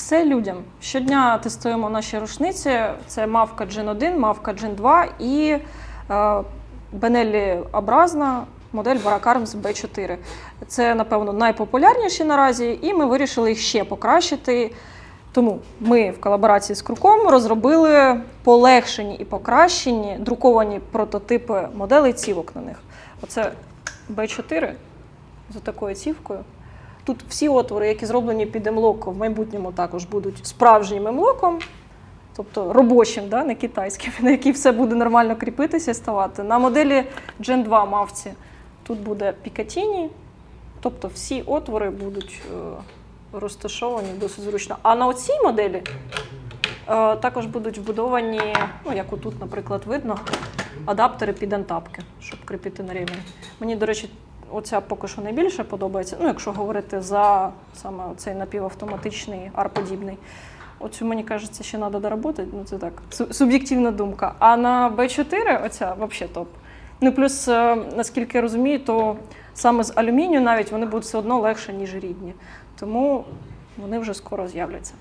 Це людям. Щодня тестуємо наші рушниці. Це мавка Gen 1, мавка Gen 2 і е, Бенеллі образна модель Баракармс B4. Це, напевно, найпопулярніші наразі, і ми вирішили їх ще покращити. Тому ми в колаборації з Круком розробили полегшені і покращені друковані прототипи моделей цівок на них. Оце B4 з такою цівкою. Тут всі отвори, які зроблені під емлок, в майбутньому також будуть справжнім емлоком, тобто робочим, да, не китайським, на який все буде нормально кріпитися і ставати. На моделі Gen 2 мавці тут буде Picatinny, тобто всі отвори будуть е, розташовані досить зручно. А на оцій моделі е, також будуть вбудовані, ну як отут, наприклад, видно, адаптери під антапки, щоб кріпити на рівень. Мені, до речі, оця поки що найбільше подобається. Ну, якщо говорити за саме цей напівавтоматичний арподібний. Оцю, мені кажеться, ще треба доработати. Ну, це так, суб'єктивна думка. А на B4 оця взагалі топ. Ну, плюс, е, наскільки я розумію, то саме з алюмінію навіть вони будуть все одно легше, ніж рідні. Тому вони вже скоро з'являться.